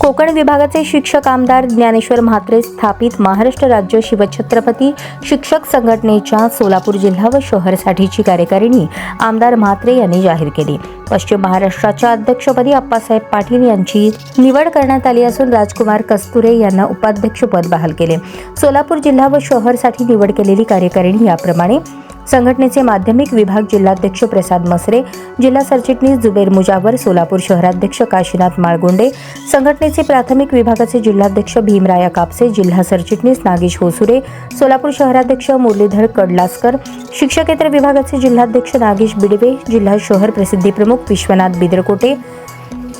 कोकण विभागाचे शिक्षक आमदार ज्ञानेश्वर म्हात्रे स्थापित महाराष्ट्र राज्य शिवछत्रपती शिक्षक संघटनेच्या सोलापूर जिल्हा व शहरसाठीची कार्यकारिणी आमदार म्हात्रे यांनी जाहीर केली. पश्चिम महाराष्ट्राच्या अध्यक्षपदी अप्पासाहेब पाटील यांची निवड करण्यात आली असून राजकुमार कस्तुरे यांना उपाध्यक्षपद बहाल केले. सोलापूर जिल्हा व शहरसाठी निवड केलेली कार्यकारिणी याप्रमाणे संघटनेचे माध्यमिक विभाग जिल्हाध्यक्ष प्रसाद मसरे जिल्हा सरचिटणीस जुबेर मुजावर सोलापूर शहराध्यक्ष काशीनाथ माळगुंडे संघटनेचे प्राथमिक विभागाचे जिल्हाध्यक्ष भीमराया कापसे जिल्हा सरचिटणीस नागेश होसुरे सोलापूर शहराध्यक्ष मुरलीधर कडलासकर शिक्षकेतर विभागाचे जिल्हाध्यक्ष नागेश बिडवे जिल्हा शहर प्रसिद्धी प्रमुख विश्वनाथ बिदरकोटे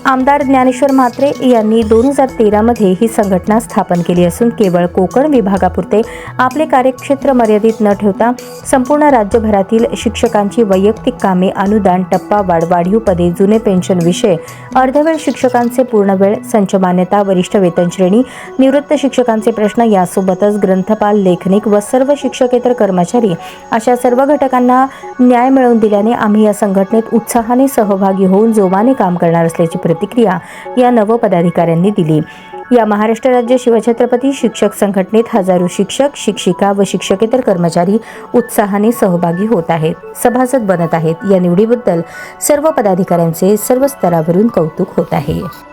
आमदार ज्ञानेश्वर म्हात्रे यांनी दोन हजार तेरामध्ये ही संघटना स्थापन केली असून केवळ कोकण विभागापुरते आपले कार्यक्षेत्र मर्यादित न ठेवता संपूर्ण राज्यभरातील शिक्षकांची वैयक्तिक कामे अनुदान टप्पा वाढ वाढीव पदे जुने पेन्शन विषय अर्धवेळ शिक्षकांचे पूर्णवेळ संच मान्यता वरिष्ठ वेतन श्रेणी निवृत्त शिक्षकांचे प्रश्न यासोबतच ग्रंथपाल लेखनिक व सर्व शिक्षकेतर कर्मचारी अशा सर्व घटकांना न्याय मिळवून दिल्याने आम्ही या संघटनेत उत्साहाने सहभागी होऊन जोमाने काम करणार असल्याची प्रतिक्रिया या नवपदाधिकाऱ्यांनी दिली. या महाराष्ट्र राज्य शिवछत्रपती शिक्षक संघटनेत हजारो शिक्षक शिक्षिका व शिक्षकेतर कर्मचारी उत्साहाने सहभागी होत आहेत. सभासद बनत आहेत. या निवडीबद्दल सर्व पदाधिकाऱ्यांचे सर्व स्तरावरून कौतुक होत आहे.